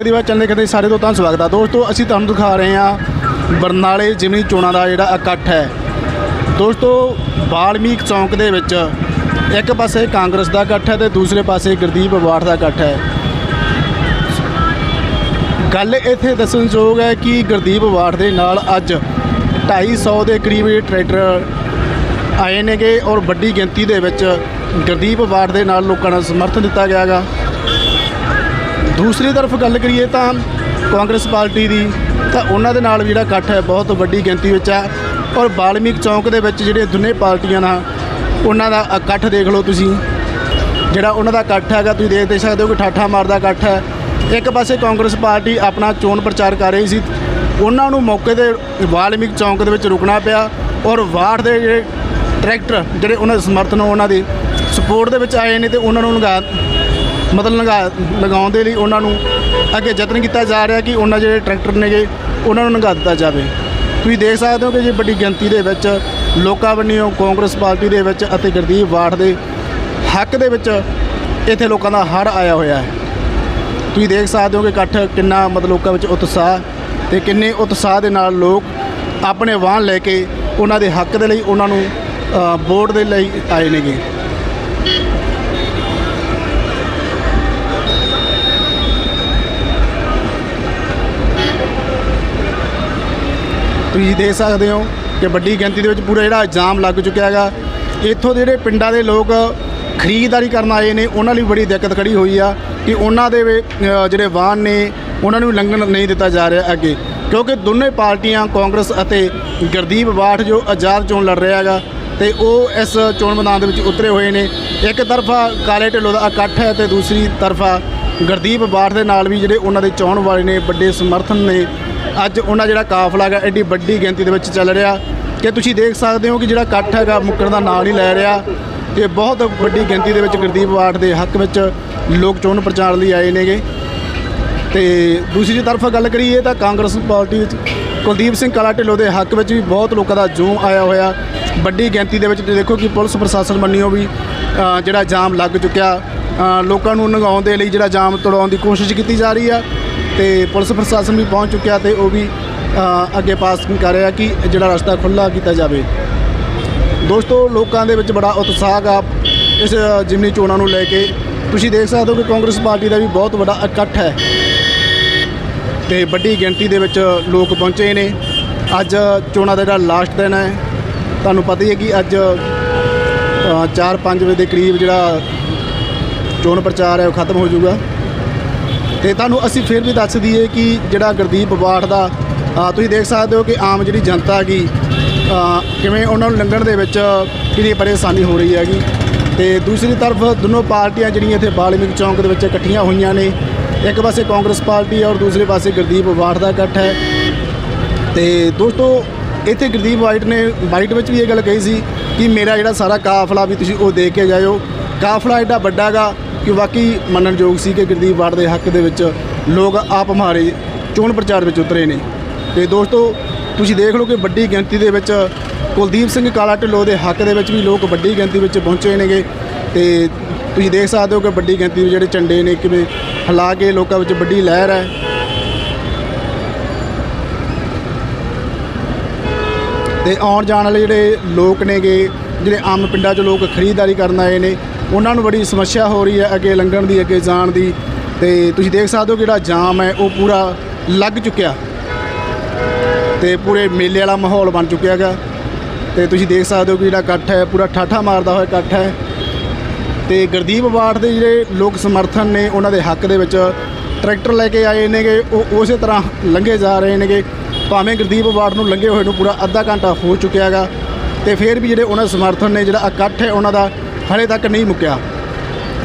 ਦੀ ਵਾਰ channel ਦੇਖਦੇ ਸਾਰੇ ਤੋਂ ਦਾ ਸਵਾਗਤ ਹੈ ਦੋਸਤੋ, ਅਸੀਂ ਤੁਹਾਨੂੰ ਦਿਖਾ ਰਹੇ ਹਾਂ ਬਰਨਾਲੇ ਜਿਮਨੀ ਚੋਣਾਂ ਦਾ ਜਿਹੜਾ ਇਕੱਠ ਹੈ। ਦੋਸਤੋ ਬਾਲਮੀਕ ਚੌਂਕ ਦੇ ਵਿੱਚ ਇੱਕ ਪਾਸੇ ਕਾਂਗਰਸ ਦਾ ਇਕੱਠ ਹੈ ਤੇ ਦੂਸਰੇ ਪਾਸੇ ਗੁਰਦੀਪ ਬਾਠ ਦਾ ਇਕੱਠ ਹੈ। ਗੱਲ ਇੱਥੇ ਦੱਸਣਯੋਗ ਹੈ ਕਿ ਗੁਰਦੀਪ ਬਾਠ ਦੇ ਨਾਲ ਅੱਜ 250 ਦੇ ਕਰੀਬ ਟਰੈਕਟਰ ਆਏ ਨੇਗੇ ਔਰ ਵੱਡੀ ਗਿਣਤੀ ਦੇ ਵਿੱਚ ਗੁਰਦੀਪ ਬਾਠ ਦੇ ਨਾਲ ਲੋਕਾਂ ਦਾ ਸਮਰਥਨ ਦਿੱਤਾ ਗਿਆਗਾ। ਦੂਸਰੀ ਤਰਫ ਗੱਲ ਕਰੀਏ ਤਾਂ ਕਾਂਗਰਸ ਪਾਰਟੀ ਦੀ, ਤਾਂ ਉਹਨਾਂ ਦੇ ਨਾਲ ਜਿਹੜਾ ਇਕੱਠ ਹੈ, ਬਹੁਤ ਵੱਡੀ ਗਿਣਤੀ ਵਿੱਚ ਹੈ। ਔਰ ਬਾਲਮੀਕ ਚੌਂਕ ਦੇ ਵਿੱਚ ਜਿਹੜੇ ਦੋਨੇ ਪਾਰਟੀਆਂ ਨਾਲ ਉਹਨਾਂ ਦਾ ਇਕੱਠ ਦੇਖ ਲਓ ਤੁਸੀਂ। ਜਿਹੜਾ ਉਹਨਾਂ ਦਾ ਇਕੱਠ ਹੈਗਾ, ਤੁਸੀਂ ਦੇਖ ਦੇ ਸਕਦੇ ਹੋ ਕਿ ਠਾਠਾ ਮਾਰਦਾ ਇਕੱਠ ਹੈ। ਇੱਕ ਪਾਸੇ ਕਾਂਗਰਸ ਪਾਰਟੀ ਆਪਣਾ ਚੋਣ ਪ੍ਰਚਾਰ ਕਰ ਰਹੀ ਸੀ। ਉਹਨਾਂ ਨੂੰ ਮੌਕੇ ਤੇ ਵਾਲਮੀਕ ਚੌਂਕ ਦੇ ਵਿੱਚ ਰੁਕਣਾ ਪਿਆ ਔਰ ਵਾਰਡ ਦੇ ਜਿਹੜੇ ਟਰੈਕਟਰ, ਜਿਹੜੇ ਉਹਨਾਂ ਦੇ ਸਮਰਥਨ ਉਹਨਾਂ ਦੇ ਸਪੋਰਟ ਦੇ ਵਿੱਚ ਆਏ ਨੇ ਤੇ ਉਹਨਾਂ ਨੂੰ ਲਗਾ ਮਤਲਬ ਲੰਘਾ ਲਗਾਉਣ ਦੇ ਲਈ ਉਹਨਾਂ ਨੂੰ ਅੱਗੇ ਯਤਨ ਕੀਤਾ ਜਾ ਰਿਹਾ ਕਿ ਉਹਨਾਂ ਜਿਹੜੇ ਟਰੈਕਟਰ ਨੇਗੇ, ਉਹਨਾਂ ਨੂੰ ਲੰਘਾ ਦਿੱਤਾ ਜਾਵੇ। ਤੁਸੀਂ ਦੇਖ ਸਕਦੇ ਹੋ ਕਿ ਜੇ ਵੱਡੀ ਗਿਣਤੀ ਦੇ ਵਿੱਚ ਲੋਕਾਂ ਵੱਲੋਂ ਕਾਂਗਰਸ ਪਾਰਟੀ ਦੇ ਵਿੱਚ ਅਤੇ ਗੁਰਦੀਪ ਬਾਠ ਦੇ ਹੱਕ ਦੇ ਵਿੱਚ ਇੱਥੇ ਲੋਕਾਂ ਦਾ ਹੜ ਆਇਆ ਹੋਇਆ ਹੈ। ਤੁਸੀਂ ਦੇਖ ਸਕਦੇ ਹੋ ਕਿ ਇਕੱਠ ਕਿੰਨਾ ਮਤਲਬ ਲੋਕਾਂ ਵਿੱਚ ਉਤਸ਼ਾਹ ਤੇ ਕਿੰਨੇ ਉਤਸ਼ਾਹ ਦੇ ਨਾਲ ਲੋਕ ਆਪਣੇ ਵਾਹਨ ਲੈ ਕੇ ਉਹਨਾਂ ਦੇ ਹੱਕ ਦੇ ਲਈ ਉਹਨਾਂ ਨੂੰ ਵੋਟ ਦੇ ਲਈ ਆਏ ਨੇਗੇ। ਤੁਸੀਂ ਦੇਖ ਸਕਦੇ ਹੋ ਕਿ ਵੱਡੀ ਗਿਣਤੀ ਦੇ ਵਿੱਚ ਪੂਰਾ ਜਿਹੜਾ ਜਾਮ ਲੱਗ ਚੁੱਕਿਆ ਹੈਗਾ। ਇੱਥੋਂ ਦੇ ਜਿਹੜੇ ਪਿੰਡਾਂ ਦੇ ਲੋਕ ਖਰੀਦਦਾਰੀ ਕਰਨ ਆਏ ਨੇ, ਉਹਨਾਂ ਲਈ ਬੜੀ ਦਿੱਕਤ ਖੜੀ ਹੋਈ ਆ ਕਿ ਉਹਨਾਂ ਦੇ ਜਿਹੜੇ ਵਾਹਨ ਨੇ, ਉਹਨਾਂ ਨੂੰ ਲੰਘਣ ਨਹੀਂ ਦਿੱਤਾ ਜਾ ਰਿਹਾ ਅੱਗੇ। ਕਿਉਂਕਿ ਦੋਨੇ ਪਾਰਟੀਆਂ, ਕਾਂਗਰਸ ਅਤੇ ਗੁਰਦੀਪ ਬਾਠ ਜੋ ਆਜ਼ਾਦ ਚੋਣ ਲੜ ਰਿਹਾ ਹੈਗਾ, ਤੇ ਉਹ ਇਸ ਚੋਣ ਮੈਦਾਨ ਦੇ ਵਿੱਚ ਉਤਰੇ ਹੋਏ ਨੇ। ਇੱਕ ਤਰਫਾ ਕਾਲੇ ਢਿੱਲੋਂ ਦਾ ਇਕੱਠ ਹੈ ਤੇ ਦੂਸਰੀ ਤਰਫਾ ਗੁਰਦੀਪ ਬਾਠ ਦੇ ਨਾਲ ਵੀ ਜਿਹੜੇ ਉਹਨਾਂ ਦੇ ਚੋਣ ਵਾਲੇ ਨੇ, ਵੱਡੇ ਸਮਰਥਨ ਨੇ ਅੱਜ ਉਹਨਾਂ ਜਿਹੜਾ ਕਾਫਲਾ ਹੈਗਾ, ਐਡੀ ਵੱਡੀ ਗਿਣਤੀ ਦੇ ਵਿੱਚ ਚੱਲ ਰਿਹਾ। ਕਿ ਤੁਸੀਂ ਦੇਖ ਸਕਦੇ ਹੋ ਕਿ ਜਿਹੜਾ ਇਕੱਠ ਹੈਗਾ, ਮੁੱਕਣ ਦਾ ਨਾਂ ਨਹੀਂ ਲੈ ਰਿਹਾ। ਤੇ ਬਹੁਤ ਵੱਡੀ ਗਿਣਤੀ ਦੇ ਵਿੱਚ ਗੁਰਦੀਪ ਬਾਠ ਦੇ ਹੱਕ ਵਿੱਚ ਲੋਕ ਚੋਣ ਪ੍ਰਚਾਰ ਲਈ ਆਏ ਨੇਗੇ। ਤੇ ਦੂਸਰੀ ਤਰਫ ਗੱਲ ਕਰੀਏ ਤਾਂ ਕਾਂਗਰਸ ਪਾਰਟੀ ਵਿੱਚ ਕੁਲਦੀਪ ਸਿੰਘ ਕਾਲਾ ਢਿੱਲੋਂ ਦੇ ਹੱਕ ਵਿੱਚ ਵੀ ਬਹੁਤ ਲੋਕਾਂ ਦਾ ਜੂਮ ਆਇਆ ਹੋਇਆ। ਵੱਡੀ ਗਿਣਤੀ ਦੇ ਵਿੱਚ ਤੁਸੀਂ ਦੇਖੋ ਕਿ ਪੁਲਿਸ ਪ੍ਰਸ਼ਾਸਨ ਮੰਨਿਓ ਵੀ ਜਿਹੜਾ ਜਾਮ ਲੱਗ ਚੁੱਕਿਆ। ਲੋਕਾਂ ਨੂੰ ਨਗਾਉਣ ਦੇ ਲਈ ਜਿਹੜਾ ਜਾਮ ਤੋੜਾਉਣ ਦੀ ਕੋਸ਼ਿਸ਼ ਕੀਤੀ ਜਾ ਰਹੀ ਆ। ਤੇ ਪੁਲਿਸ ਪ੍ਰਸ਼ਾਸਨ ਵੀ ਪਹੁੰਚ ਚੁੱਕਿਆ ਤੇ ਉਹ ਵੀ ਅੱਗੇ ਪਾਸ ਕਰ ਰਿਹਾ ਕਿ ਜਿਹੜਾ ਰਸਤਾ ਖੁੱਲ੍ਹਾ ਕੀਤਾ ਜਾਵੇ। ਦੋਸਤੋ, ਲੋਕਾਂ ਦੇ ਵਿੱਚ ਬੜਾ ਉਤਸ਼ਾਹ ਆ ਇਸ ਜਿਮਨੀ ਚੋਣਾਂ ਨੂੰ ਲੈ ਕੇ। ਤੁਸੀਂ ਦੇਖ ਸਕਦੇ ਹੋ ਕਿ ਕਾਂਗਰਸ ਪਾਰਟੀ ਦਾ ਵੀ ਬਹੁਤ ਵੱਡਾ ਇਕੱਠ ਹੈ। ਤੇ ਵੱਡੀ ਗਿਣਤੀ ਦੇ ਵਿੱਚ ਲੋਕ ਪਹੁੰਚੇ ਨੇ। ਅੱਜ ਚੋਣਾਂ ਦਾ ਜਿਹੜਾ ਲਾਸਟ ਦਿਨ ਹੈ, ਤੁਹਾਨੂੰ ਪਤਾ ਹੀ ਹੈ ਕਿ ਅੱਜ 4-5 ਵਜੇ ਦੇ ਕਰੀਬ ਜਿਹੜਾ ਚੋਣ ਪ੍ਰਚਾਰ ਹੈ, ਉਹ ਖਤਮ ਹੋ ਜਾਊਗਾ। ਤੇ ਤੁਹਾਨੂੰ ਅਸੀਂ ਫਿਰ ਵੀ ਦੱਸ ਦਈਏ ਕਿ ਜਿਹੜਾ ਗੁਰਦੀਪ ਬਾਠ ਦਾ ਤੁਸੀਂ ਦੇਖ ਸਕਦੇ ਹੋ ਕਿ ਆਮ ਜਿਹੜੀ ਜਨਤਾ ਹੈਗੀ ਕਿਵੇਂ ਉਹਨਾਂ ਨੂੰ ਲੰਘਣ ਦੇ ਵਿੱਚ ਕਿੰਨੀ ਪਰੇਸ਼ਾਨੀ ਹੋ ਰਹੀ ਹੈਗੀ। ਤੇ ਦੂਸਰੀ ਤਰਫ ਦੋਨੋਂ ਪਾਰਟੀਆਂ ਜਿਹੜੀਆਂ ਇੱਥੇ ਬਾਲਮੀਕ ਚੌਂਕ ਦੇ ਵਿੱਚ ਇਕੱਠੀਆਂ ਹੋਈਆਂ ਨੇ, ਇੱਕ ਪਾਸੇ ਕਾਂਗਰਸ ਪਾਰਟੀ ਔਰ ਦੂਸਰੇ ਪਾਸੇ ਗੁਰਦੀਪ ਬਾਠ ਦਾ ਇਕੱਠ ਹੈ। ਤੇ ਦੋਸਤੋ, ਇੱਥੇ ਗੁਰਦੀਪ ਵਾਈਟ ਨੇ ਵਾਈਟ ਵਿੱਚ ਵੀ ਇਹ ਗੱਲ ਕਹੀ ਸੀ ਕਿ ਮੇਰਾ ਜਿਹੜਾ ਸਾਰਾ ਕਾਫਲਾ ਵੀ ਤੁਸੀਂ ਉਹ ਦੇਖ ਕੇ ਜਾਇਓ ਕਾਫਲਾ ਐਡਾ ਵੱਡਾ ਹੈਗਾ ਕਿ ਵਾਕਈ ਮੰਨਣਯੋਗ ਸੀ ਕਿ ਗੁਰਦੀਪ ਵਾਈਟ ਦੇ ਹੱਕ ਦੇ ਵਿੱਚ ਲੋਕ ਆਪ ਹਮਾਰੇ ਚੋਣ ਪ੍ਰਚਾਰ ਵਿੱਚ ਉਤਰੇ ਨੇ। ਤੇ ਦੋਸਤੋ, ਤੁਸੀਂ ਦੇਖ ਲਓ ਕਿ ਵੱਡੀ ਗਿਣਤੀ ਦੇ ਵਿੱਚ ਕੁਲਦੀਪ ਸਿੰਘ ਕਾਲਾ ਢਿੱਲੋਂ ਦੇ ਹੱਕ ਦੇ ਵਿੱਚ ਵੀ ਲੋਕ ਵੱਡੀ ਗਿਣਤੀ ਵਿੱਚ ਪਹੁੰਚੇ ਨੇਗੇ। ਤੇ ਤੁਸੀਂ ਦੇਖ ਸਕਦੇ ਹੋ ਕਿ ਵੱਡੀ ਗਿਣਤੀ ਵਿੱਚ ਜਿਹੜੇ ਝੰਡੇ ਨੇ, ਕਿਵੇਂ ਹਿਲਾ ਕੇ ਲੋਕਾਂ ਵਿੱਚ ਵੱਡੀ ਲਹਿਰ ਹੈ। ਤੇ ਆਉਣ ਜਾਣ ਵਾਲੇ ਜਿਹੜੇ ਲੋਕ ਨੇਗੇ, ਜਿਹੜੇ ਆਮ ਪਿੰਡਾਂ 'ਚ ਲੋਕ ਖਰੀਦਦਾਰੀ ਕਰਨ ਆਏ ਨੇ ਉਹਨਾਂ ਨੂੰ ਬੜੀ ਸਮੱਸਿਆ ਹੋ ਰਹੀ ਹੈ ਅੱਗੇ ਲੰਘਣ ਦੀ, ਅੱਗੇ ਜਾਣ ਦੀ। ਤੇ ਤੁਸੀਂ ਦੇਖ ਸਕਦੇ ਹੋ ਜਿਹੜਾ ਜਾਮ ਹੈ, ਉਹ ਪੂਰਾ ਲੱਗ ਚੁੱਕਿਆ। ਤੇ ਪੂਰੇ ਮੇਲੇ ਵਾਲਾ ਮਾਹੌਲ ਬਣ ਚੁੱਕਿਆ ਹੈਗਾ। ਤੇ ਤੁਸੀਂ ਦੇਖ ਸਕਦੇ ਹੋ ਕਿ ਜਿਹੜਾ ਇਕੱਠ ਹੈ, ਪੂਰਾ ਠਾਠਾ ਮਾਰਦਾ ਹੋਇਆ ਇਕੱਠ ਹੈ। ਤੇ ਗੁਰਦੀਪ ਬਾਠ ਦੇ ਜਿਹੜੇ ਲੋਕ ਸਮਰਥਨ ਨੇ, ਉਹਨਾਂ ਦੇ ਹੱਕ ਦੇ ਵਿੱਚ ਟਰੈਕਟਰ ਲੈ ਕੇ ਆਏ ਨੇਗੇ। ਉਹ ਉਸੇ ਤਰ੍ਹਾਂ ਲੰਘੇ ਜਾ ਰਹੇ ਨੇਗੇ। ਭਾਵੇਂ ਗੁਰਦੀਪ ਬਾਠ ਨੂੰ ਲੰਘੇ ਹੋਏ ਨੂੰ ਪੂਰਾ ਅੱਧਾ ਘੰਟਾ ਹੋ ਚੁੱਕਿਆ ਹੈਗਾ। ਤੇ ਫਿਰ ਵੀ ਜਿਹੜੇ ਉਹਨਾਂ ਦੇ ਸਮਰਥਨ ਨੇ, ਜਿਹੜਾ ਇਕੱਠ ਹੈ ਉਹਨਾਂ ਦਾ ਹਲੇ ਤੱਕ ਨਹੀਂ ਮੁੱਕਿਆ।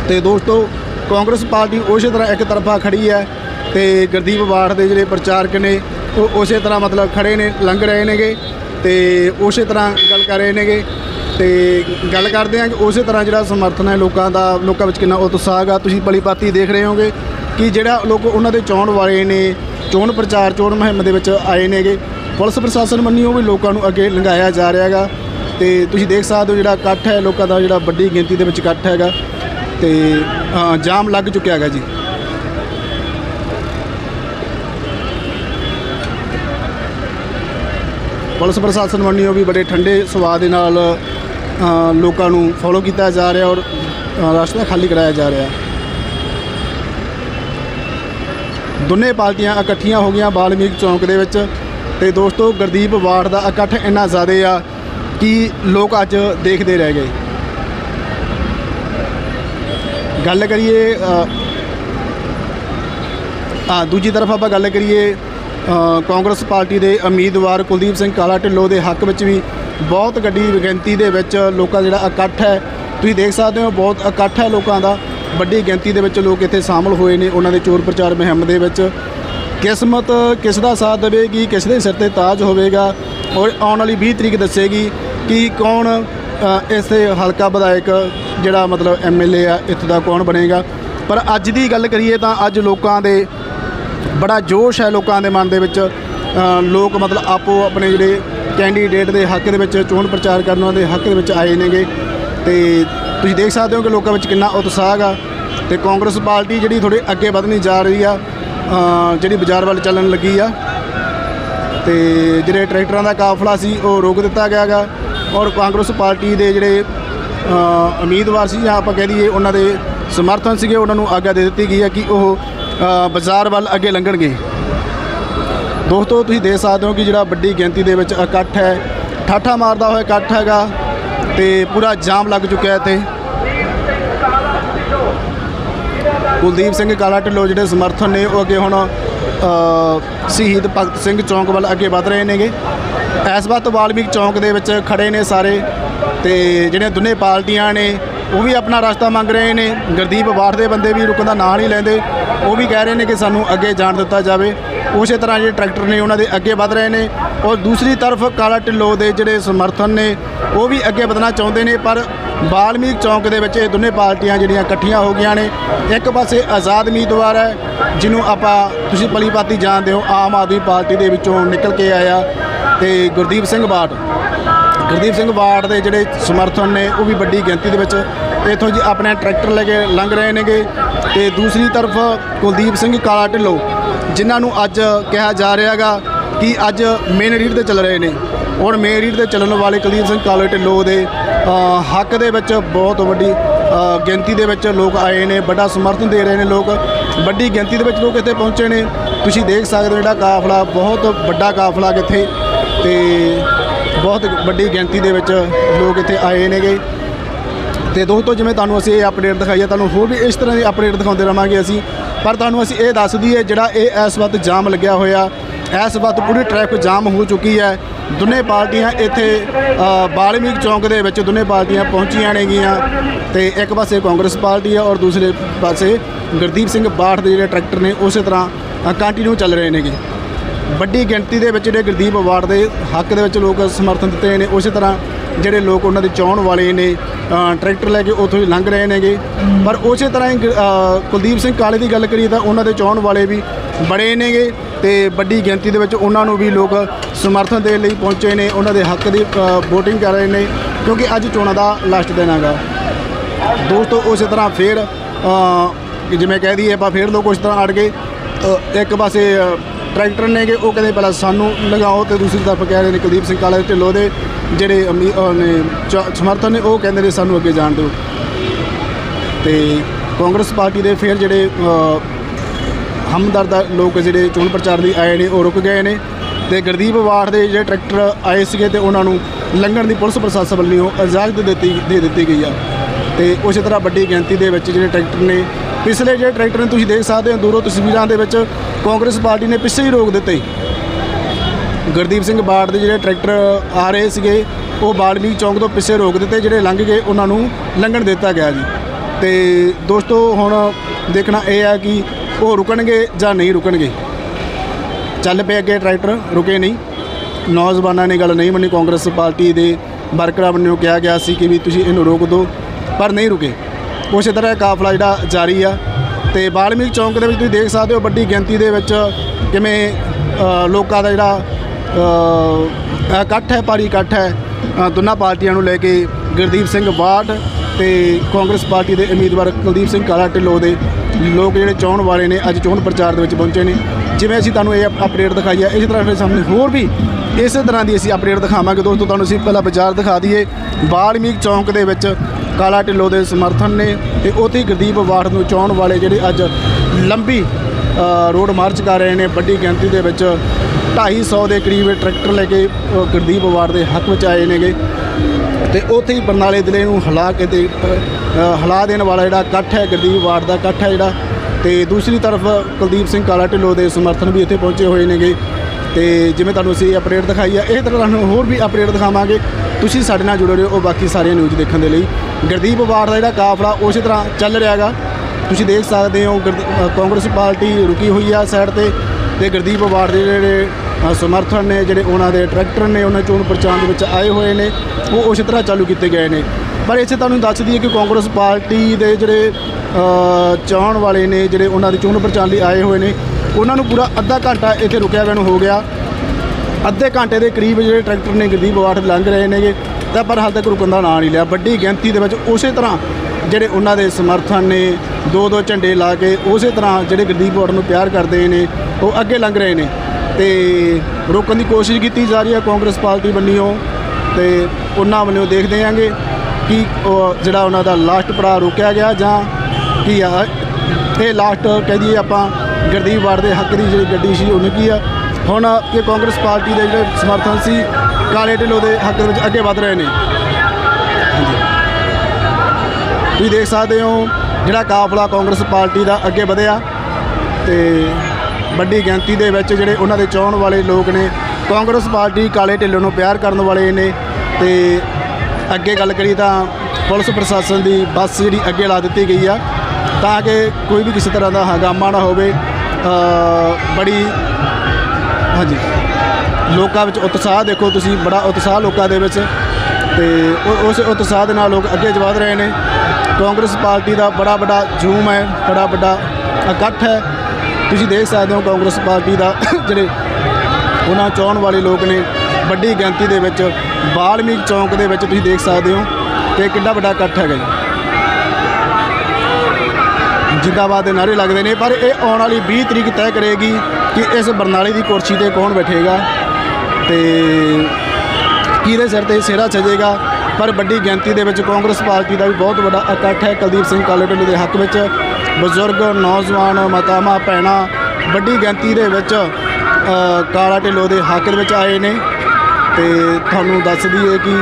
ਤੇ ਦੋਸਤੋ, ਕਾਂਗਰਸ ਪਾਰਟੀ ਉਸੇ ਤਰ੍ਹਾਂ ਇੱਕ ਤਰਫਾ ਖੜੀ ਹੈ ਤੇ ਗੁਰਦੀਪ ਬਾਠ ਦੇ ਜਿਹੜੇ ਪ੍ਰਚਾਰਕ ਨੇ, ਉਹ ਉਸੇ ਤਰ੍ਹਾਂ ਮਤਲਬ ਖੜੇ ਨੇ, ਲੰਘ ਰਹੇ ਨੇਗੇ ਤੇ ਉਸੇ ਤਰ੍ਹਾਂ ਗੱਲ ਕਰ ਰਹੇ ਨੇਗੇ। ਤੇ ਗੱਲ ਕਰਦੇ ਹਾਂ ਕਿ ਉਸੇ ਤਰ੍ਹਾਂ ਜਿਹੜਾ ਸਮਰਥਨ ਹੈ ਲੋਕਾਂ ਦਾ, ਲੋਕਾਂ ਵਿੱਚ ਕਿੰਨਾ ਉਤਸ਼ਾਹ ਆ। ਤੁਸੀਂ ਭਲੀ ਭਾਤੀ ਦੇਖ ਰਹੇ ਹੋਗੇ ਕਿ ਜਿਹੜਾ ਲੋਕ ਉਹਨਾਂ ਦੇ ਚੋਣ ਵਾਲੇ ਨੇ, ਚੋਣ ਪ੍ਰਚਾਰ, ਚੋਣ ਮੁਹਿੰਮ ਦੇ ਵਿੱਚ ਆਏ ਨੇਗੇ। ਪੁਲਿਸ ਪ੍ਰਸ਼ਾਸਨ ਮੰਨਿਓ ਵੀ ਲੋਕਾਂ ਨੂੰ ਅੱਗੇ ਲੰਘਾਇਆ ਜਾ ਰਿਹਾ ਹੈਗਾ। ਤੇ ਤੁਸੀਂ ਦੇਖ ਸਕਦੇ ਹੋ ਜਿਹੜਾ ਇਕੱਠ ਹੈ, ਲੋਕਾਂ ਦਾ ਜਿਹੜਾ ਵੱਡੀ ਗਿਣਤੀ ਦੇ ਵਿੱਚ ਇਕੱਠ ਹੈਗਾ ਤੇ ਜਾਮ ਲੱਗ ਚੁੱਕਿਆ ਹੈਗਾ ਜੀ। ਪੁਲਿਸ ਪ੍ਰਸ਼ਾਸਨ ਵੱਲੋਂ ਵੀ ਬੜੇ ਠੰਡੇ ਸੁਭਾਅ ਦੇ ਨਾਲ ਲੋਕਾਂ ਨੂੰ ਫੋਲੋ ਕੀਤਾ ਜਾ ਰਿਹਾ ਔਰ ਰਸਤਾ ਖਾਲੀ ਕਰਾਇਆ ਜਾ ਰਿਹਾ। ਦੋਨੇ ਪਾਰਟੀਆਂ ਇਕੱਠੀਆਂ ਹੋ ਗਈਆਂ ਬਾਲਮੀਕ ਚੌਂਕ ਦੇ ਵਿੱਚ ਤੇ ਦੋਸਤੋ ਗੁਰਦੀਪ ਵਾਰਡ ਦਾ ਇਕੱਠ ਇੰਨਾ ਜ਼ਿਆਦਾ ਆ ਕਿ ਲੋਕ ਅੱਜ ਦੇਖਦੇ ਰਹਿ ਗਏ। ਗੱਲ ਕਰੀਏ ਅ, ਆ ਦੂਜੀ ਤਰਫ ਆਪਾਂ ਗੱਲ ਕਰੀਏ ਕਾਂਗਰਸ ਪਾਰਟੀ ਦੇ ਉਮੀਦਵਾਰ ਕੁਲਦੀਪ ਸਿੰਘ ਕਾਲਾ ਢਿੱਲੋਂ ਦੇ ਹੱਕ ਵਿੱਚ ਵੀ ਬਹੁਤ ਗੱਡੀ ਗਿਣਤੀ ਦੇ ਵਿੱਚ ਲੋਕਾਂ ਜਿਹੜਾ ਇਕੱਠ ਹੈ ਤੁਸੀਂ ਦੇਖ ਸਕਦੇ ਹੋ ਬਹੁਤ ਇਕੱਠ ਹੈ ਲੋਕਾਂ ਦਾ ਵੱਡੀ ਗਿਣਤੀ ਦੇ ਵਿੱਚ ਲੋਕ ਇੱਥੇ ਸ਼ਾਮਲ ਹੋਏ ਨੇ ਉਹਨਾਂ ਦੇ ਚੋਰ ਪ੍ਰਚਾਰ ਮੁਹਿੰਮ ਦੇ ਵਿੱਚ। ਕਿਸਮਤ ਕਿਸ ਦਾ ਸਾਥ ਦੇਵੇਗੀ ਕਿਸ ਦੇ ਸਿਰ ਤੇ ਤਾਜ ਹੋਵੇਗਾ ਔਰ ਆਉਣ ਵਾਲੀ 20 ਤਰੀਕ ਦੱਸੇਗੀ ਕਿ ਕੌਣ ਅ, ਇਸ ਹਲਕਾ ਵਿਧਾਇਕ ਜਿਹੜਾ ਮਤਲਬ ਐਮਐਲਏ ਆ ਇੱਥੋਂ ਦਾ ਕੌਣ ਬਣੇਗਾ? ਪਰ ਅੱਜ ਦੀ ਗੱਲ ਕਰੀਏ ਤਾਂ ਅੱਜ ਲੋਕਾਂ ਦੇ ਬੜਾ ਜੋਸ਼ ਹੈ ਲੋਕਾਂ ਦੇ ਮਨ ਦੇ ਵਿੱਚ। ਲੋਕ ਮਤਲਬ ਆਪੋ ਆਪਣੇ ਜਿਹੜੇ ਕੈਂਡੀਡੇਟ ਦੇ ਹੱਕ ਦੇ ਵਿੱਚ ਚੋਣ ਪ੍ਰਚਾਰ ਕਰਨ ਦੇ ਹੱਕ ਦੇ ਵਿੱਚ ਆਏ ਨੇਗੇ। ਤੇ ਤੁਸੀਂ ਦੇਖ ਸਕਦੇ ਹੋ ਕਿ ਲੋਕਾਂ ਵਿੱਚ ਕਿੰਨਾ ਉਤਸ਼ਾਹ ਆ। ਤੇ ਕਾਂਗਰਸ ਪਾਰਟੀ ਜਿਹੜੀ ਥੋੜੀ ਅੱਗੇ ਵਧਣੀ ਜਾ ਰਹੀ ਆ ਜਿਹੜੀ ਬਾਜ਼ਾਰ ਵੱਲ ਚੱਲਣ ਲੱਗੀ ਆ। ਤੇ ਜਿਹੜੇ ਟਰੈਕਟਰਾਂ ਦਾ ਕਾਫਲਾ ਸੀ ਉਹ ਰੋਕ ਦਿੱਤਾ ਗਿਆ ਗਾ ਔਰ ਕਾਂਗਰਸ ਪਾਰਟੀ ਦੇ ਜਿਹੜੇ ਉਮੀਦਵਾਰ ਸੀ ਜਾਂ ਆਪਾਂ ਕਹਿ ਦਈਏ ਉਹਨਾਂ ਦੇ ਸਮਰਥਨ ਸੀਗੇ, ਉਹਨਾਂ ਨੂੰ ਆਗਿਆ ਦੇ ਦਿੱਤੀ ਗਈ ਹੈ ਕਿ ਉਹ ਬਾਜ਼ਾਰ ਵੱਲ ਅੱਗੇ ਲੰਘਣਗੇ। ਦੋਸਤੋ, ਤੁਸੀਂ ਦੇਖ ਸਕਦੇ ਹੋ ਕਿ ਜਿਹੜਾ ਵੱਡੀ ਗਿਣਤੀ ਦੇ ਵਿੱਚ ਇਕੱਠ ਹੈ, ਠਾਠਾ ਮਾਰਦਾ ਹੋਇਆ ਇਕੱਠ ਹੈਗਾ ਤੇ ਪੂਰਾ ਜਾਮ ਲੱਗ ਚੁੱਕਿਆ ਇੱਥੇ। ਕੁਲਦੀਪ ਸਿੰਘ ਕਾਲਾ ਢਿੱਲੋਂ ਜਿਹੜੇ ਸਮਰਥਨ ਨੇ, ਉਹ ਅੱਗੇ ਹੁਣ ਸ਼ਹੀਦ ਭਗਤ ਸਿੰਘ ਚੌਂਕ ਵੱਲ ਅੱਗੇ ਵਧ ਰਹੇ ਨੇਗੇ। ਇਸ ਵਕਤ ਵਾਲਮੀਕ ਚੌਂਕ ਦੇ ਵਿੱਚ ਖੜੇ ਨੇ ਸਾਰੇ ਤੇ ਜਿਹੜੀਆਂ ਦੋਨੇ ਪਾਰਟੀਆਂ ਨੇ, ਉਹ ਵੀ ਆਪਣਾ ਰਸਤਾ ਮੰਗ ਰਹੇ ਨੇ। ਗੁਰਦੀਪ ਬਾੜ ਦੇ ਬੰਦੇ ਵੀ ਰੁਕਣ ਦਾ ਨਾਂ ਨਹੀਂ ਲੈਂਦੇ। ਉਹ ਵੀ ਕਹਿ ਰਹੇ ਨੇ ਕਿ ਸਾਨੂੰ ਅੱਗੇ ਜਾਣ ਦਿੱਤਾ ਜਾਵੇ। ਉਸੇ ਤਰ੍ਹਾਂ ਜਿਹੜੇ ਟਰੈਕਟਰ ਨੇ, ਉਹਨਾਂ ਦੇ ਅੱਗੇ ਵਧ ਰਹੇ ਨੇ। ਔਰ ਦੂਸਰੀ ਤਰਫ ਕਾਲਾ ਢਿੱਲੋਂ ਦੇ ਜਿਹੜੇ ਸਮਰਥਨ ਨੇ, ਉਹ ਵੀ ਅੱਗੇ ਵਧਣਾ ਚਾਹੁੰਦੇ ਨੇ। ਪਰ ਬਾਲਮੀਕ ਚੌਂਕ ਦੇ ਵਿੱਚ ਇਹ ਦੋਨੇ ਪਾਰਟੀਆਂ ਜਿਹੜੀਆਂ ਇਕੱਠੀਆਂ ਹੋ ਗਈਆਂ ਨੇ, ਇੱਕ ਪਾਸੇ ਆਜ਼ਾਦ ਉਮੀਦਵਾਰ ਹੈ, ਜਿਹਨੂੰ ਆਪਾਂ ਤੁਸੀਂ ਪਲੀਪਾਤੀ ਜਾਣਦੇ ਹੋ, ਆਮ ਆਦਮੀ ਪਾਰਟੀ ਦੇ ਵਿੱਚੋਂ ਨਿਕਲ ਕੇ ਆਇਆ ਤੇ ਗੁਰਦੀਪ ਸਿੰਘ ਬਾਟ ਗੁਰਦੀਪ ਸਿੰਘ ਬਾੜ ਦੇ ਜਿਹੜੇ ਸਮਰਥਨ ਨੇ, ਉਹ ਵੀ ਵੱਡੀ ਗਿਣਤੀ ਦੇ ਵਿੱਚ ਇੱਥੋਂ ਜੀ ਆਪਣੇ ਟਰੈਕਟਰ ਲੈ ਕੇ ਲੰਘ ਰਹੇ ਨੇਗੇ ਤੇ ਦੂਸਰੀ ਤਰਫ ਕੁਲਦੀਪ ਸਿੰਘ ਕਾਲਾ ਢਿੱਲੋਂ, ਜਿਨ੍ਹਾਂ ਨੂੰ ਅੱਜ ਕਿਹਾ ਜਾ ਰਿਹਾਗਾ ਕਿ ਅੱਜ ਮੇਨ ਰੀਡ ਤੇ ਚੱਲ ਰਹੇ ਨੇ। ਔਰ ਮੇਨ ਰੀਡ ਤੇ ਚੱਲਣ ਵਾਲੇ ਕੁਲਦੀਪ ਸਿੰਘ ਕਾਲਾ ਢਿੱਲੋਂ ਦੇ ਹੱਕ ਦੇ ਵਿੱਚ ਬਹੁਤ ਵੱਡੀ ਗਿਣਤੀ ਦੇ ਵਿੱਚ ਲੋਕ ਆਏ ਨੇ, ਵੱਡਾ ਸਮਰਥਨ ਦੇ ਰਹੇ ਨੇ ਲੋਕ। ਵੱਡੀ ਗਿਣਤੀ ਦੇ ਵਿੱਚ ਲੋਕ ਇੱਥੇ ਪਹੁੰਚੇ ਨੇ। ਤੁਸੀਂ ਦੇਖ ਸਕਦੇ ਹੋ ਜਿਹੜਾ ਕਾਫਲਾ, ਬਹੁਤ ਵੱਡਾ ਕਾਫਲਾ ਇੱਥੇ। ਤੇ ਬਹੁਤ ਵੱਡੀ ਗਿਣਤੀ ਦੇ ਵਿੱਚ ਲੋਕ ਇੱਥੇ ਆਏ ਨੇਗੇ। ਤੇ ਦੋਸਤੋ, ਜਿਵੇਂ ਤੁਹਾਨੂੰ ਅਸੀਂ ਇਹ ਅਪਡੇਟ ਦਿਖਾਈ ਹੈ ਤੁਹਾਨੂੰ ਹੋਰ ਵੀ ਇਸ ਤਰ੍ਹਾਂ ਦੀ ਅਪਡੇਟ ਦਿਖਾਉਂਦੇ ਰਵਾਂਗੇ ਅਸੀਂ। ਪਰ ਤੁਹਾਨੂੰ ਅਸੀਂ ਇਹ ਦੱਸ ਦਈਏ, ਜਿਹੜਾ ਇਹ ਇਸ ਵਕਤ ਜਾਮ ਲੱਗਿਆ ਹੋਇਆ ਇਸ ਵਕਤ ਪੂਰੀ ਟ੍ਰੈਫਿਕ ਜਾਮ ਹੋ ਚੁੱਕੀ ਹੈ। ਦੋਨੇ ਪਾਰਟੀਆਂ ਇੱਥੇ ਬਾਲਮੀਕ ਚੌਂਕ ਦੇ ਵਿੱਚ ਦੋਨੇ ਪਾਰਟੀਆਂ ਪਹੁੰਚੀਆਂ ਨੇਗੀਆਂ ਤੇ ਇੱਕ ਪਾਸੇ ਕਾਂਗਰਸ ਪਾਰਟੀ ਹੈ ਔਰ ਦੂਸਰੇ ਪਾਸੇ ਗੁਰਦੀਪ ਸਿੰਘ ਬਾਠ ਦੇ ਜਿਹੜੇ ਟਰੈਕਟਰ ਨੇ, ਉਸੇ ਤਰ੍ਹਾਂ ਕੰਟੀਨਿਊ ਚੱਲ ਰਹੇ ਨੇਗੇ। ਵੱਡੀ ਗਿਣਤੀ ਦੇ ਵਿੱਚ ਜਿਹੜੇ ਗੁਰਦੀਪ ਅਵਾਰਡ ਦੇ ਹੱਕ ਦੇ ਵਿੱਚ ਲੋਕ ਸਮਰਥਨ ਦਿੱਤੇ ਨੇ, ਉਸੇ ਤਰ੍ਹਾਂ ਜਿਹੜੇ ਲੋਕ ਉਹਨਾਂ ਦੇ ਚਾਹਣ ਵਾਲੇ ਨੇ ਟਰੈਕਟਰ ਲੈ ਕੇ ਉੱਥੋਂ ਹੀ ਲੰਘ ਰਹੇ ਨੇਗੇ। ਪਰ ਉਸੇ ਤਰ੍ਹਾਂ ਹੀ ਕੁਲਦੀਪ ਸਿੰਘ ਕਾਲੇ ਦੀ ਗੱਲ ਕਰੀਏ ਤਾਂ ਉਹਨਾਂ ਦੇ ਚਾਹਣ ਵਾਲੇ ਵੀ ਬੜੇ ਨੇਗੇ ਤੇ ਵੱਡੀ ਗਿਣਤੀ ਦੇ ਵਿੱਚ ਉਹਨਾਂ ਨੂੰ ਵੀ ਲੋਕ ਸਮਰਥਨ ਦੇਣ ਲਈ ਪਹੁੰਚੇ ਨੇ, ਉਹਨਾਂ ਦੇ ਹੱਕ ਦੀ VOTING ਕਰ ਰਹੇ ਨੇ, ਕਿਉਂਕਿ ਅੱਜ ਚੋਣਾਂ ਦਾ ਲਾਸਟ ਦਿਨ ਹੈਗਾ। ਦੋਸਤੋ, ਉਸੇ ਤਰ੍ਹਾਂ ਫੇਰ ਜਿਵੇਂ ਕਹਿ ਦਈਏ ਆਪਾਂ ਫੇਰ ਲੋਕ ਉਸ ਤਰ੍ਹਾਂ ਅੜ ਗਏ। ਇੱਕ ਪਾਸੇ ਟਰੈਕਟਰ ਨੇਗੇ ਉਹ ਕਹਿੰਦੇ ਪਹਿਲਾਂ ਸਾਨੂੰ ਲਗਾਓ ਤੇ ਦੂਸਰੀ ਤਰਫ ਕਹਿ ਰਹੇ ਨੇ ਕੁਲਦੀਪ ਸਿੰਘ ਕਾਲਾ ਢਿੱਲੋਂ ਦੇ ਜਿਹੜੇ ਨੇ ਚ- ਸਮਰਥਨ ਨੇ ਉਹ ਕਹਿੰਦੇ ਨੇ ਸਾਨੂੰ ਅੱਗੇ ਜਾਣ ਦਿਓ। ਤੇ ਕਾਂਗਰਸ ਪਾਰਟੀ ਦੇ ਫਿਰ ਜਿਹੜੇ ਅ, ਹਮਦਰਦ ਲੋਕ ਜਿਹੜੇ ਚੋਣ ਪ੍ਰਚਾਰ ਲਈ ਆਏ ਨੇ ਉਹ ਰੁਕ ਗਏ ਨੇ ਤੇ ਗਰਦੀਪ ਵਾਰਡ ਦੇ ਜਿਹੜੇ ਟਰੈਕਟਰ ਆਏ ਸੀਗੇ ਤੇ ਉਹਨਾਂ ਨੂੰ ਲੰਘਣ ਦੀ ਪੁਲਿਸ ਪ੍ਰਸ਼ਾਸਨ ਵੱਲੋਂ ਇਜਾਜ਼ਤ ਦਿੱਤੀ ਦੇ ਦਿੱਤੀ ਗਈ ਆ। ਤੇ ਉਸੇ ਤਰ੍ਹਾਂ ਵੱਡੀ ਗਿਣਤੀ ਦੇ ਵਿੱਚ ਜਿਹੜੇ ਟਰੈਕਟਰ ਨੇ ਪਿਛਲੇ ਜਿਹੜੇ ਟਰੈਕਟਰ ਨੇ, ਤੁਸੀਂ ਦੇਖ ਸਕਦੇ ਹੋ, ਦੂਰੋਂ ਤਸਵੀਰਾਂ ਦੇ ਵਿੱਚ ਕਾਂਗਰਸ ਪਾਰਟੀ ਨੇ ਪਿੱਛੇ ਹੀ ਰੋਕ ਦਿੱਤੇ। ਗੁਰਦੀਪ ਸਿੰਘ ਬਾੜ ਦੇ ਜਿਹੜੇ ਟਰੈਕਟਰ ਆ ਰਹੇ ਸੀਗੇ, ਉਹ ਬਾਲਮੀਕ ਚੌਂਕ ਤੋਂ ਪਿੱਛੇ ਰੋਕ ਦਿੱਤੇ, ਜਿਹੜੇ ਲੰਘ ਗਏ, ਉਹਨਾਂ ਨੂੰ ਲੰਘਣ ਦਿੱਤਾ ਗਿਆ ਜੀ। ਤੇ ਦੋਸਤੋ, ਹੁਣ ਦੇਖਣਾ ਇਹ ਆ ਕਿ ਉਹ ਰੁਕਣਗੇ ਜਾਂ ਨਹੀਂ ਰੁਕਣਗੇ। ਚੱਲ ਪਏ ਅੱਗੇ ਟਰੈਕਟਰ, ਰੁਕੇ ਨਹੀਂ। ਨੌਜਵਾਨਾਂ ਨੇ ਗੱਲ ਨਹੀਂ ਮੰਨੀ, ਕਾਂਗਰਸ ਪਾਰਟੀ ਦੇ ਵਰਕਰਾਂ ਵੱਲੋਂ ਕਿਹਾ ਗਿਆ ਸੀ ਕਿ ਵੀ ਤੁਸੀਂ ਇਹਨੂੰ ਰੋਕ ਦਿਓ, ਪਰ ਨਹੀਂ ਰੁਕੇ। ਉਸੇ ਤਰ੍ਹਾਂ ਇਹ ਕਾਫਲਾ ਜਿਹੜਾ ਜਾਰੀ ਆ। ਤੇ ਬਾਲਮੀਕ ਚੌਂਕ ਦੇ ਵਿੱਚ ਤੁਸੀਂ ਦੇਖ ਸਕਦੇ ਹੋ ਵੱਡੀ ਗਿਣਤੀ ਦੇ ਵਿੱਚ ਕਿਵੇਂ ਲੋਕਾਂ ਦਾ ਜਿਹੜਾ ਇਕੱਠ ਹੈ, ਭਾਰੀ ਇਕੱਠ ਹੈ। ਦੋਨਾਂ ਪਾਰਟੀਆਂ ਨੂੰ ਲੈ ਕੇ ਗੁਰਦੀਪ ਸਿੰਘ ਬਾਠ ਤੇ ਕਾਂਗਰਸ ਪਾਰਟੀ ਦੇ ਉਮੀਦਵਾਰ ਕੁਲਦੀਪ ਸਿੰਘ ਕਾਲਾ ਢਿੱਲੋਂ ਦੇ ਲੋਕ ਜਿਹੜੇ ਚਾਹਣ ਵਾਲੇ ਨੇ, ਅੱਜ ਚੋਣ ਪ੍ਰਚਾਰ ਦੇ ਵਿੱਚ ਪਹੁੰਚੇ ਨੇ। ਜਿਵੇਂ ਅਸੀਂ ਤੁਹਾਨੂੰ ਇਹ ਅਪਡੇਟ ਦਿਖਾਈ ਹੈ ਇਸੇ ਤਰ੍ਹਾਂ ਸਾਡੇ ਸਾਹਮਣੇ ਹੋਰ ਵੀ ਇਸੇ ਤਰ੍ਹਾਂ ਦੀ ਅਸੀਂ ਅਪਡੇਟ ਦਿਖਾਵਾਂਗੇ ਦੋਸਤੋ ਤੁਹਾਨੂੰ ਅਸੀਂ ਪਹਿਲਾਂ ਬਾਜ਼ਾਰ ਦਿਖਾ ਦਈਏ। ਵਾਲਮੀਕ ਚੌਂਕ ਦੇ ਵਿੱਚ ਕਾਲਾ ਢਿੱਲੋਂ ਦੇ ਸਮਰਥਨ ਨੇ ਤੇ ਉੱਥੇ ਹੀ ਗੁਰਦੀਪ ਵਾਰਡ ਨੂੰ ਚਾਹਣ ਵਾਲੇ ਜਿਹੜੇ ਅੱਜ ਲੰਬੀ ਰੋਡ ਮਾਰਚ ਕਰ ਰਹੇ ਨੇ ਵੱਡੀ ਗਿਣਤੀ ਦੇ ਵਿੱਚ 250 ਦੇ ਕਰੀਬ ਟਰੈਕਟਰ ਲੈ ਕੇ ਅ, ਗੁਰਦੀਪ ਵਾਰਡ ਦੇ ਹੱਕ ਵਿੱਚ ਆਏ ਨੇਗੇ। ਤੇ ਉੱਥੇ ਹੀ ਬਰਨਾਲੇ ਜ਼ਿਲ੍ਹੇ ਨੂੰ ਹਿਲਾ ਕੇ ਤੇ ਅ, ਹਿਲਾ ਦੇਣ ਵਾਲਾ ਜਿਹੜਾ ਇਕੱਠ ਹੈ ਗੁਰਦੀਪ ਵਾਰਡ ਦਾ ਇਕੱਠ ਹੈ ਜਿਹੜਾ ਤੇ ਦੂਸਰੀ ਤਰਫ ਕੁਲਦੀਪ ਸਿੰਘ ਕਾਲਾ ਢਿੱਲੋਂ ਦੇ ਸਮਰਥਨ ਵੀ ਇੱਥੇ ਪਹੁੰਚੇ ਹੋਏ ਨੇਗੇ। ਤੇ ਜਿਵੇਂ ਤੁਹਾਨੂੰ ਅਸੀਂ ਅਪਡੇਟ ਦਿਖਾਈ ਆ ਇਹ ਤਰ੍ਹਾਂ ਤੁਹਾਨੂੰ ਹੋਰ ਵੀ ਅਪਡੇਟ ਦਿਖਾਵਾਂਗੇ। ਤੁਸੀਂ ਸਾਡੇ ਨਾਲ ਜੁੜੇ ਰਹੋ ਉਹ ਬਾਕੀ ਸਾਰੀਆਂ ਨਿਊਜ਼ ਦੇਖਣ ਦੇ ਲਈ। ਗੁਰਦੀਪ ਅਵਾਰਡ ਦਾ ਜਿਹੜਾ ਕਾਫਲਾ ਉਸੇ ਤਰ੍ਹਾਂ ਚੱਲ ਰਿਹਾ ਰਿਹਾਗਾ ਤੁਸੀਂ ਦੇਖ ਸਕਦੇ ਹੋ ਗੁਰਦੀ- ਅ, ਕਾਂਗਰਸ ਪਾਰਟੀ ਰੁਕੀ ਹੋਈ ਆ ਸਾਈਡ ਤੇ ਤੇ ਗੁਰਦੀਪ ਅਵਾਰਡ ਦੇ ਜਿਹੜੇ ਸਮਰਥਨ ਨੇ ਜਿਹੜੇ ਉਹਨਾਂ ਦੇ ਟਰੈਕਟਰ ਨੇ ਉਹਨਾਂ ਚੋਣ ਪ੍ਰਚਾਰ ਦੇ ਵਿੱਚ ਆਏ ਹੋਏ ਨੇ। ਉਹ ਉਸੇ ਤਰ੍ਹਾਂ ਚਾਲੂ ਕੀਤੇ ਗਏ ਨੇ। ਪਰ ਇੱਥੇ ਤੁਹਾਨੂੰ ਦੱਸ ਦਈਏ ਕਿ ਕਾਂਗਰਸ ਪਾਰਟੀ ਦੇ ਜਿਹੜੇ ਅ, ਵਾਲੇ ਨੇ ਜਿਹੜੇ ਉਹਨਾਂ ਦੀ ਚੋਣ ਪ੍ਰਚਾਰ ਲਈ ਆਏ ਹੋਏ ਨੇ ਉਹਨਾਂ ਨੂੰ ਪੂਰਾ ਅੱਧਾ ਘੰਟਾ ਇੱਥੇ ਰੁਕਿਆ ਹੋਇਆ ਨੂੰ ਹੋ ਗਿਆ। ਅੱਧੇ ਘੰਟੇ ਦੇ ਕਰੀਬ ਜਿਹੜੇ ਟਰੈਕਟਰ ਨੇ ਗੁਰਦੀਪ ਵਾਰਡ ਲੰਘ ਰਹੇ ਨੇਗੇ ਤਾਂ ਪਰ ਹਾਲ ਤੱਕ ਰੁਕਣ ਦਾ ਨਾਂ ਨਹੀਂ ਲਿਆ। ਵੱਡੀ ਗਿਣਤੀ ਦੇ ਵਿੱਚ ਉਸੇ ਤਰ੍ਹਾਂ ਜਿਹੜੇ ਉਹਨਾਂ ਦੇ ਸਮਰਥਨ ਨੇ ਦੋ ਦੋ ਝੰਡੇ ਲਾ ਕੇ ਉਸੇ ਤਰ੍ਹਾਂ ਜਿਹੜੇ ਗੁਰਦੀਪ ਵਾਰਡ ਨੂੰ ਪਿਆਰ ਕਰਦੇ ਨੇ ਉਹ ਅੱਗੇ ਲੰਘ ਰਹੇ ਨੇ। ਤੇ ਰੋਕਣ ਦੀ ਕੋਸ਼ਿਸ਼ ਕੀਤੀ ਜਾ ਰਹੀ ਹੈ ਕਾਂਗਰਸ ਪਾਰਟੀ ਵੱਲੋਂ ਤੇ ਉਹਨਾਂ ਵੱਲੋਂ ਦੇਖਦੇ ਆਂਗੇ। ਕੀ ਜਿਹੜਾ ਉਹਨਾਂ ਦਾ ਲਾਸਟ ਪੜਾਅ ਰੋਕਿਆ ਗਿਆ ਜਾਂ ਕੀ ਆ, ਇਹ ਲਾਸਟ ਕਹਿ ਦਈਏ ਆਪਾਂ ਗੁਰਦੀਪ ਵਾਰਡ ਦੇ ਹੱਕ ਦੀ ਜਿਹੜੀ ਗੱਡੀ ਸੀ ਉਹਨੇ ਕੀ ਆ। ਹੁਣ ਇਹ ਕਾਂਗਰਸ ਪਾਰਟੀ ਦੇ ਜਿਹੜੇ ਸਮਰਥਨ ਸੀ, ਕਾਲੇ ਢਿੱਲੋਂ ਦੇ ਹੱਕ ਦੇ ਵਿੱਚ ਅੱਗੇ ਵਧ ਰਹੇ ਨੇ। ਤੁਸੀਂ ਦੇਖ ਸਕਦੇ ਹੋ ਜਿਹੜਾ ਕਾਫਲਾ ਕਾਂਗਰਸ ਪਾਰਟੀ ਦਾ ਅੱਗੇ ਵਧਿਆ ਤੇ ਵੱਡੀ ਗਿਣਤੀ ਦੇ ਵਿੱਚ ਜਿਹੜੇ ਉਹਨਾਂ ਦੇ ਚਾਹਣ ਵਾਲੇ ਲੋਕ ਨੇ, ਕਾਂਗਰਸ ਪਾਰਟੀ ਕਾਲੇ ਢਿੱਲੋਂ ਨੂੰ ਪਿਆਰ ਕਰਨ ਵਾਲੇ ਨੇ ਤੇ ਅੱਗੇ ਗੱਲ ਕਰੀ ਤਾਂ ਪੁਲਿਸ ਪ੍ਰਸ਼ਾਸਨ ਦੀ ਬੱਸ ਜਿਹੜੀ ਅੱਗੇ ਲਾ ਦਿੱਤੀ ਗਈ ਆ, ਤਾਂ ਕਿ ਕੋਈ ਵੀ ਕਿਸੇ ਤਰ੍ਹਾਂ ਦਾ ਹੰਗਾਮਾ ਨਾ ਹੋਵੇ ਬੜੀ ਹਾਂਜੀ, ਲੋਕਾਂ ਵਿੱਚ ਉਤਸ਼ਾਹ ਦੇਖੋ ਤੁਸੀਂ, ਬੜਾ ਉਤਸ਼ਾਹ ਲੋਕਾਂ ਦੇ ਵਿੱਚ ਤੇ ਉਸ ਉਤਸ਼ਾਹ ਦੇ ਨਾਲ ਲੋਕ ਅੱਗੇ ਵਧ ਰਹੇ ਨੇ। ਕਾਂਗਰਸ ਪਾਰਟੀ ਦਾ ਬੜਾ ਵੱਡਾ ਜੂਮ ਹੈ, ਬੜਾ ਵੱਡਾ ਇਕੱਠ ਹੈ। ਤੁਸੀਂ ਦੇਖ ਸਕਦੇ ਹੋ ਕਾਂਗਰਸ ਪਾਰਟੀ ਦਾ ਜਿਹੜੇ ਉਹਨਾਂ ਚਾਹਣ ਵਾਲੇ ਲੋਕ ਨੇ ਵੱਡੀ ਗਿਣਤੀ ਦੇ ਵਿੱਚ ਬਾਲਮੀਕ ਚੌਂਕ ਦੇ ਵਿੱਚ ਤੁਸੀਂ ਦੇਖ ਸਕਦੇ ਹੋ ਕਿ ਕਿੰਨਾ ਵੱਡਾ ਇਕੱਠ ਹੈਗਾ ਜੀ। ਜਿੰਦਾਬਾਦ ਦੇ ਨਾਰੇ ਲੱਗਦੇ ਨੇ, ਪਰ ਇਹ ਆਉਣ ਵਾਲੀ 20 ਤਰੀਕ ਤੈਅ ਕਰੇਗੀ ਕਿ ਇਸ ਬਰਨਾਲੇ ਦੀ ਕੁਰਸੀ ਤੇ ਕੌਣ ਬੈਠੇਗਾ ਤੇ ਕਿਹਦੇ ਸਿਰ ਤੇ ਸਿਹਰਾ ਸਜੇਗਾ ਪਰ ਵੱਡੀ ਗਿਣਤੀ ਦੇ ਵਿੱਚ ਕਾਂਗਰਸ ਪਾਰਟੀ ਦਾ ਵੀ ਬਹੁਤ ਵੱਡਾ ਇਕੱਠ ਹੈ। ਕੁਲਦੀਪ ਸਿੰਘ ਕਾਲੇ ਢਿੱਲੋਂ ਦੇ ਹੱਕ ਵਿੱਚ ਬਜ਼ੁਰਗ, ਨੌਜਵਾਨ, ਮਾਤਾਵਾਂ, ਭੈਣਾਂ ਵੱਡੀ ਗਿਣਤੀ ਦੇ ਵਿੱਚ ਕਾਲਾ ਢਿੱਲੋਂ ਦੇ ਹੱਕ ਦੇ ਵਿੱਚ ਆਏ ਨੇ। ਤੇ ਤੁਹਾਨੂੰ ਦੱਸ ਦਈਏ ਕਿ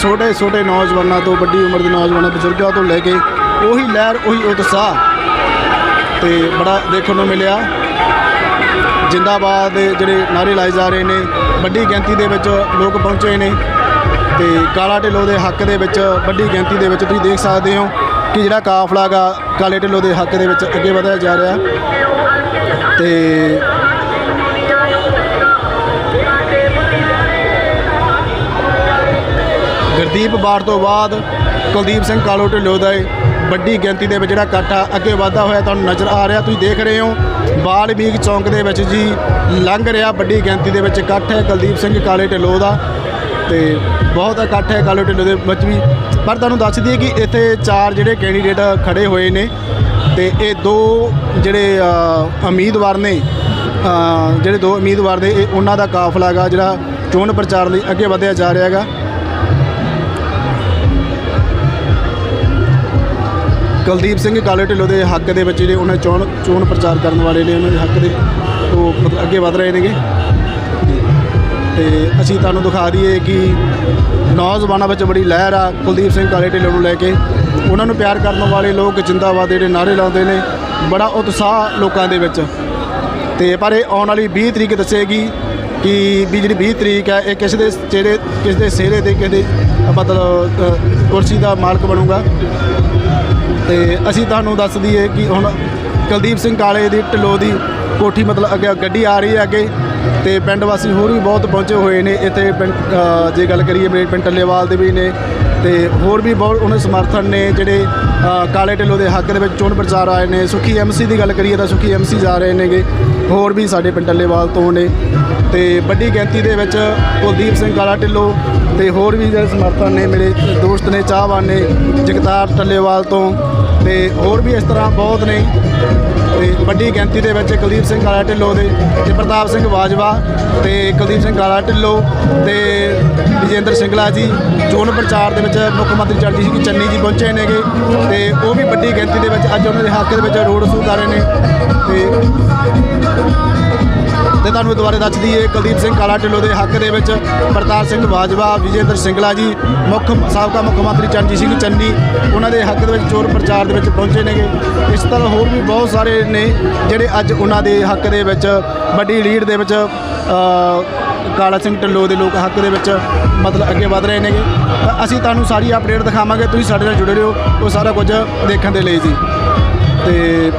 ਛੋਟੇ ਛੋਟੇ ਨੌਜਵਾਨਾਂ ਤੋਂ ਵੱਡੀ ਉਮਰ ਦੇ ਨੌਜਵਾਨਾਂ ਬਜ਼ੁਰਗਾਂ ਤੋਂ ਲੈ ਕੇ ਉਹੀ ਲਹਿਰ, ਉਹੀ ਉਤਸ਼ਾਹ ਤੇ ਬੜਾ ਦੇਖਣ ਨੂੰ ਮਿਲਿਆ। ਜਿੰਦਾਬਾਦ ਦੇ ਜਿਹੜੇ ਨਾਰੇ ਲਾਏ ਜਾ ਰਹੇ ਨੇ, ਵੱਡੀ ਗਿਣਤੀ ਦੇ ਵਿੱਚ ਲੋਕ ਪਹੁੰਚੇ ਨੇ ਤੇ ਕਾਲਾ ਢਿੱਲੋਂ ਦੇ ਹੱਕ ਦੇ ਵਿੱਚ ਵੱਡੀ ਗਿਣਤੀ ਦੇ ਵਿੱਚ ਤੁਸੀਂ ਦੇਖ ਸਕਦੇ ਹੋ ਕਿ ਜਿਹੜਾ ਕਾਫਲਾ ਗਾ ਕਾਲੇ ਢਿੱਲੋਂ ਦੇ ਹੱਕ ਦੇ ਵਿੱਚ ਅੱਗੇ ਵਧਿਆ ਜਾ ਰਿਹਾ। ਤੇ ਗੁਰਦੀਪ ਬਾੜ ਤੋਂ ਬਾਅਦ ਕੁਲਦੀਪ ਸਿੰਘ ਕਾਲੋ ਢਿੱਲੋਂ ਦਾ ਵੱਡੀ ਗਿਣਤੀ ਦੇ ਵਿੱਚ ਜਿਹੜਾ ਇਕੱਠ ਆ ਅੱਗੇ ਵਧਦਾ ਹੋਇਆ ਤੁਹਾਨੂੰ ਨਜ਼ਰ ਆ ਰਿਹਾ, ਤੁਸੀਂ ਦੇਖ ਰਹੇ ਹੋ। ਬਾਲਮੀਕ ਚੌਂਕ ਦੇ ਵਿੱਚ ਜੀ ਲੰਘ ਰਿਹਾ ਵੱਡੀ ਗਿਣਤੀ ਦੇ ਵਿੱਚ ਇਕੱਠ ਹੈ ਕੁਲਦੀਪ ਸਿੰਘ ਕਾਲੇ ਢਿੱਲੋਂ ਦਾ ਤੇ ਬਹੁਤ ਇਕੱਠ ਹੈ ਕਾਲੇ ਢਿੱਲੋਂ ਦੇ ਵਿੱਚ ਵੀ। ਪਰ ਤੁਹਾਨੂੰ ਦੱਸ ਦਈਏ ਕਿ ਇੱਥੇ ਚਾਰ ਜਿਹੜੇ ਕੈਂਡੀਡੇਟ ਖੜੇ ਹੋਏ ਨੇ ਤੇ ਇਹ ਦੋ ਜਿਹੜੇ ਉਮੀਦਵਾਰ ਨੇ ਜਿਹੜੇ ਦੋ ਉਮੀਦਵਾਰ ਨੇ, ਇਹ ਉਹਨਾਂ ਦਾ ਕਾਫਲਾ ਹੈਗਾ ਜਿਹੜਾ ਚੋਣ ਪ੍ਰਚਾਰ ਲਈ ਅੱਗੇ ਵਧਿਆ ਜਾ ਰਿਹਾ ਹੈਗਾ। ਕੁਲਦੀਪ ਸਿੰਘ ਕਾਲੇ ਢਿੱਲੋਂ ਦੇ ਹੱਕ ਦੇ ਵਿੱਚ ਜਿਹੜੇ ਉਹਨਾਂ ਚੋਣ ਚੋਣ ਪ੍ਰਚਾਰ ਕਰਨ ਵਾਲੇ ਨੇ ਉਹਨਾਂ ਦੇ ਹੱਕ ਦੇ ਉਹ ਮਤਲਬ ਅੱਗੇ ਵਧ ਰਹੇ ਨੇਗੇ। ਤੇ ਅਸੀਂ ਤੁਹਾਨੂੰ ਦਿਖਾ ਦਈਏ ਕਿ ਨੌਜਵਾਨਾਂ ਵਿੱਚ ਬੜੀ ਲਹਿਰ ਆ ਕੁਲਦੀਪ ਸਿੰਘ ਕਾਲੇ ਢਿੱਲੋਂ ਨੂੰ ਲੈ ਕੇ। ਉਹਨਾਂ ਨੂੰ ਪਿਆਰ ਕਰਨ ਵਾਲੇ ਲੋਕ ਜਿੰਦਾਬਾਦ ਜਿਹੜੇ ਨਾਰੇ ਲਾਉਂਦੇ ਨੇ, ਬੜਾ ਉਤਸ਼ਾਹ ਲੋਕਾਂ ਦੇ ਵਿੱਚ। ਤੇ ਪਰ ਇਹ ਆਉਣ ਵਾਲੀ 20 ਤਰੀਕ ਦੱਸੇਗੀ ਕਿ ਵੀ ਜਿਹੜੀ 20 ਤਰੀਕ ਹੈ, ਇਹ ਕਿਸੇ ਦੇ ਚਿਹਰੇ, ਕਿਸ ਦੇ ਸਿਹਰੇ ਤੇ ਕਿਸ ਦੇ ਮਤਲਬ ਕੁਰਸੀ ਦਾ ਮਾਲਕ ਬਣੂਗਾ। ਤੇ ਅਸੀਂ ਤੁਹਾਨੂੰ ਦੱਸ ਦਈਏ ਕਿ ਹੁਣ ਕੁਲਦੀਪ ਸਿੰਘ ਕਾਲੇ ਦੀ ਢਿੱਲੋਂ ਦੀ ਕੋਠੀ ਮਤਲਬ ਅੱਗੇ ਗੱਡੀ ਆ ਰਹੀ ਹੈ ਅੱਗੇ ਤੇ ਪਿੰਡ ਵਾਸੀ ਹੋਰ ਵੀ ਬਹੁਤ ਪਹੁੰਚੇ ਹੋਏ ਨੇ। ਇੱਥੇ ਪਿੰਡ ਅ, ਜੇ ਗੱਲ ਕਰੀਏ ਮੇਰੇ ਪਿੰਡ ਟੱਲੇਵਾਲ ਦੇ ਵੀ ਨੇ। ਤੇ ਹੋਰ ਵੀ ਬਹੁਤ ਉਹਨਾਂ ਸਮਰਥਨ ਨੇ, ਜਿਹੜੇ ਕਾਲੇ ਢਿੱਲੋਂ ਦੇ ਹੱਕ ਦੇ ਵਿੱਚ ਚੋਣ ਪ੍ਰਚਾਰ ਆਏ ਨੇ, ਸੁਖੀ ਐਮਸੀ ਦੀ ਗੱਲ ਕਰੀਏ ਤਾਂ ਸੁਖੀ ਐਮਸੀ ਜਾ ਰਹੇ ਨੇਗੇ, ਹੋਰ ਵੀ ਸਾਡੇ ਪਿੰਡ ਟੱਲੇਵਾਲ ਤੋਂ ਨੇ ਤੇ ਵੱਡੀ ਗਿਣਤੀ ਦੇ ਵਿੱਚ ਕੁਲਦੀਪ ਸਿੰਘ ਕਾਲਾ ਢਿੱਲੋਂ ਤੇ ਹੋਰ ਵੀ ਜਿਹੜੇ ਸਮਰਥਨ ਨੇ, ਮੇਰੇ ਦੋਸਤ ਨੇ, ਚਾਹਵਾਨ ਨੇ ਜਗਤਾਰ ਟੱਲੇਵਾਲ ਤੋਂ। ਤੇ ਹੋਰ ਵੀ ਇਸ ਤਰ੍ਹਾਂ ਬਹੁਤ ਨੇ। ਤੇ ਵੱਡੀ ਗਿਣਤੀ ਦੇ ਵਿੱਚ ਕੁਲਦੀਪ ਸਿੰਘ ਕਾਲਾ ਢਿੱਲੋਂ ਦੇ ਤੇ ਪ੍ਰਤਾਪ ਸਿੰਘ ਬਾਜਵਾ ਤੇ ਕੁਲਦੀਪ ਸਿੰਘ ਕਾਲਾ ਢਿੱਲੋਂ ਤੇ ਵਿਜੇਂਦਰ ਸਿੰਗਲਾ ਜੀ, ਚੋਣ ਪ੍ਰਚਾਰ ਦੇ ਵਿੱਚ ਮੁੱਖ ਮੰਤਰੀ ਚੜ੍ਹਦੀ ਸਿੰਘ ਚੰਨੀ ਜੀ ਪਹੁੰਚੇ ਨੇਗੇ। ਤੇ ਉਹ ਵੀ ਵੱਡੀ ਗਿਣਤੀ ਦੇ ਵਿੱਚ ਅੱਜ ਉਹਨਾਂ ਦੇ ਹੱਕ ਦੇ ਵਿੱਚ ਰੋਡ ਸ਼ੋਅ ਕਰ ਰਹੇ ਨੇ। ਤੇ ਤੇ ਤੁਹਾਨੂੰ ਦੁਬਾਰੇ ਦੱਸ ਦਈਏ, ਕੁਲਦੀਪ ਸਿੰਘ ਕਾਲਾ ਢਿੱਲੋਂ ਦੇ ਹੱਕ ਦੇ ਵਿੱਚ ਪ੍ਰਤਾਪ ਸਿੰਘ ਬਾਜਵਾ, ਵਿਜੇਂਦਰ ਸਿੰਗਲਾ ਜੀ, ਮੁੱਖ ਸਾਬਕਾ ਮੁੱਖ ਮੰਤਰੀ ਚਰਨਜੀਤ ਸਿੰਘ ਚੰਨੀ, ਉਹਨਾਂ ਦੇ ਹੱਕ ਦੇ ਵਿੱਚ ਚੋਣ ਪ੍ਰਚਾਰ ਦੇ ਵਿੱਚ ਪਹੁੰਚੇ ਨੇਗੇ। ਇਸ ਤਰ੍ਹਾਂ ਹੋਰ ਵੀ ਬਹੁਤ ਸਾਰੇ ਨੇ ਜਿਹੜੇ ਅੱਜ ਉਹਨਾਂ ਦੇ ਹੱਕ ਦੇ ਵਿੱਚ, ਵੱਡੀ ਲੀਡ ਦੇ ਵਿੱਚ ਕਾਲਾ ਸਿੰਘ ਢਿੱਲੋਂ ਦੇ ਲੋਕ ਹੱਕ ਦੇ ਵਿੱਚ ਮਤਲਬ ਅੱਗੇ ਵਧ ਰਹੇ ਨੇਗੇ। ਤਾਂ ਅਸੀਂ ਤੁਹਾਨੂੰ ਸਾਰੀ ਅਪਡੇਟ ਦਿਖਾਵਾਂਗੇ, ਤੁਸੀਂ ਸਾਡੇ ਨਾਲ ਜੁੜੇ ਰਹੋ। ਉਹ ਸਾਰਾ ਕੁਝ ਦੇਖਣ ਦੇ ਲਈ ਜੀ। ਤੇ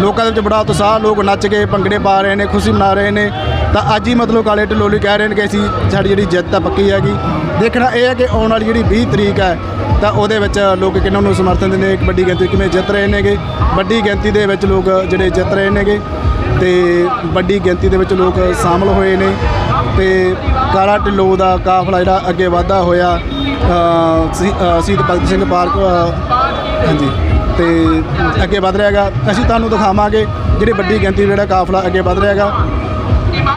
ਲੋਕਾਂ ਦੇ ਵਿੱਚ ਬੜਾ ਉਤਸ਼ਾਹ ਲੋਕ ਨੱਚ ਕੇ ਭੰਗੜੇ ਪਾ ਰਹੇ ਨੇ ਖੁਸ਼ੀ ਮਨਾ ਰਹੇ ਨੇ। ਤਾਂ ਅੱਜ ਹੀ ਮਤਲਬ ਕਾਲੇ ਢਿੱਲੋਂ ਕਹਿ ਰਹੇ ਨੇ ਕਿ ਅਸੀਂ ਸਾਡੀ ਜਿਹੜੀ ਜਿੱਤ ਤਾਂ ਪੱਕੀ ਹੈਗੀ। ਦੇਖਣਾ ਇਹ ਹੈ ਕਿ ਆਉਣ ਵਾਲੀ ਜਿਹੜੀ 20 ਤਰੀਕ ਹੈ ਤਾਂ ਉਹਦੇ ਵਿੱਚ ਲੋਕ ਕਿਹਨਾਂ ਨੂੰ ਸਮਰਥਨ ਦਿੰਦੇ ਨੇ ਇੱਕ ਵੱਡੀ ਗਿਣਤੀ ਕਿਵੇਂ ਜਿੱਤ ਰਹੇ ਨੇਗੇ? ਵੱਡੀ ਗਿਣਤੀ ਦੇ ਵਿੱਚ ਲੋਕ ਜਿਹੜੇ ਜਿੱਤ ਰਹੇ ਨੇਗੇ ਤੇ ਵੱਡੀ ਗਿਣਤੀ ਦੇ ਵਿੱਚ ਲੋਕ ਸ਼ਾਮਲ ਹੋਏ ਨੇ। ਤੇ ਕਾਲਾ ਢਿੱਲੋਂ ਦਾ ਕਾਫਲਾ ਜਿਹੜਾ ਅੱਗੇ ਵਾਧਾ ਹੋਇਆ ਅ, ਸ਼ਹੀਦ ਭਗਤ ਸਿੰਘ ਪਾਰਕ ਹਾਂਜੀ। ਤੇ ਅੱਗੇ ਵਧ ਰਿਹਾ ਹੈਗਾ। ਅਸੀਂ ਤੁਹਾਨੂੰ ਦਿਖਾਵਾਂਗੇ ਜਿਹੜੀ ਵੱਡੀ ਗਿਣਤੀ ਜਿਹੜਾ ਕਾਫਲਾ ਅੱਗੇ ਵਧ ਰਿਹਾ ਹੈਗਾ।